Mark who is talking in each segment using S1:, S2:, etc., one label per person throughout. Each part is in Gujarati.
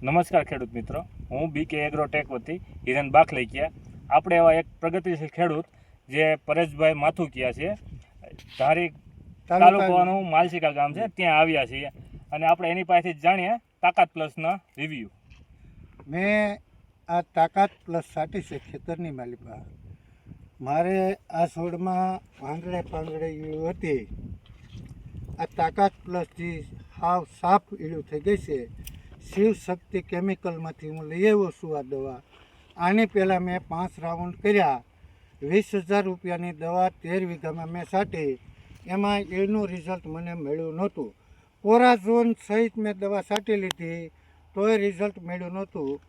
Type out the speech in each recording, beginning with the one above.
S1: નમસ્કાર ખેડૂત મિત્રો. હું બી કે એગ્રોટેક વતી હિરેન બાખલેકિયા. આપણે એવા એક પ્રગતિશીલ ખેડૂત જે પરેશભાઈ માથુકિયા છે. ધારી તાલુકાનું માલસિકા ગામ છે ત્યાં આવ્યા છીએ. અને આપણે એની પાસેથી જાણીએ તાકાત પ્લસના રિવ્યૂ
S2: મેં આ તાકાત પ્લસ સાટી છે ખેતરની માલિકા મારે આ છોડમાં પાંગડે પાંગડે હતી. આ તાકાત પ્લસથી હાવ સાફ ઈળું થઈ ગઈ છે. શિવ શક્તિ કેમિકલમાંથી હું લઈ આવ્યો છું આ દવા. આની પહેલાં મેં પાંચ રાઉન્ડ કર્યા. વીસ હજાર રૂપિયાની દવા તેર વીઘામાં મેં સાટી એમાં એનું રિઝલ્ટ મને મળ્યું નહોતું. પોરાઝોન સહિત મેં દવા છાંટી લીધી, તોય રિઝલ્ટ મળ્યું નહોતું.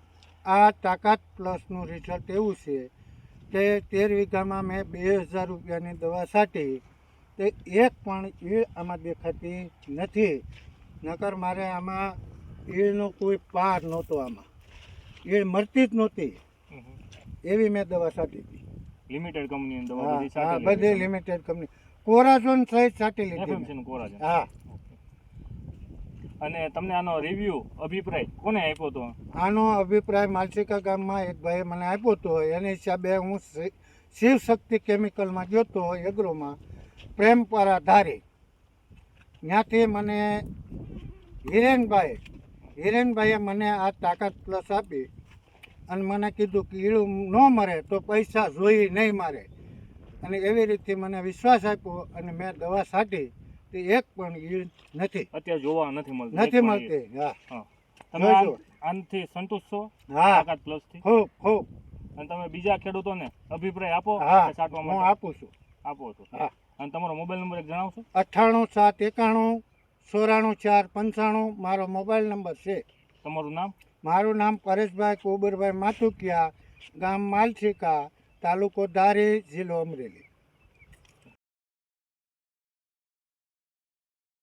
S2: આ તાકાત પ્લસનું રિઝલ્ટ એવું છે કે તેર વીઘામાં મેં બે હજાર રૂપિયાની દવા સાટી તે એક પણ ઈળ આમાં દેખાતી નથી. નકર મારે આમાં ઈળનો કોઈ પાર નહોતો આમાં. ઈળ મળતી જ નહોતી. એવી મેં દવા છાંટી હતી.
S1: લિમિટેડ કંપની દવા
S2: હા
S1: બધી
S2: લિમિટેડ કંપની કોરાઝોન સહિત છાંટી લીધી હા.
S1: અને તમને આનો રિવ્યુ અભિપ્રાય કોને આપ્યો હતો
S2: આનો અભિપ્રાય માલસિકા ગામમાં એક ભાઈએ મને આપ્યો હતો એના હિસાબે હું શિવશક્તિ શિવ શક્તિ કેમિકલમાં ગયો હતો એગ્રોમાં પ્રેમ પર આધારે ત્યાંથી મને હિરેનભાઈ હિરેનભાઈએ મને આ તાકાત પ્લસ આપી અને મને કીધું કે ઈળું ન મરે તો પૈસા જોઈ નહીં મારે. અને એવી રીતે મને વિશ્વાસ આપ્યો અને મેં દવા છાંટી તે એક પણ ઈળ નથી.
S1: અત્યારે જોવા નથી મળતી.
S2: નથી મળતી હા.
S1: હા. તમે આનથી સંતુષ્ટ છો?
S2: હા.
S1: તાકાત પ્લસથી?
S2: ખૂબ ખૂબ.
S1: અને તમે બીજા ખેડૂતોને અભિપ્રાય આપો
S2: હા.
S1: છાંટવા
S2: હું
S1: માટે?
S2: આપું છું.
S1: આપો છો
S2: હા.
S1: અને તમારો મોબાઈલ નંબર એક જણાવશો?
S2: અઠ્ઠાણું સાત એકાણું ચોરાણું ચાર પંચાણું મારો મોબાઈલ નંબર છે.
S1: તમારું નામ?
S2: મારું નામ પરેશભાઈ કોબરભાઈ માથુકિયા ગામ માલશિકા તાલુકો ધારી જિલ્લો અમરેલી.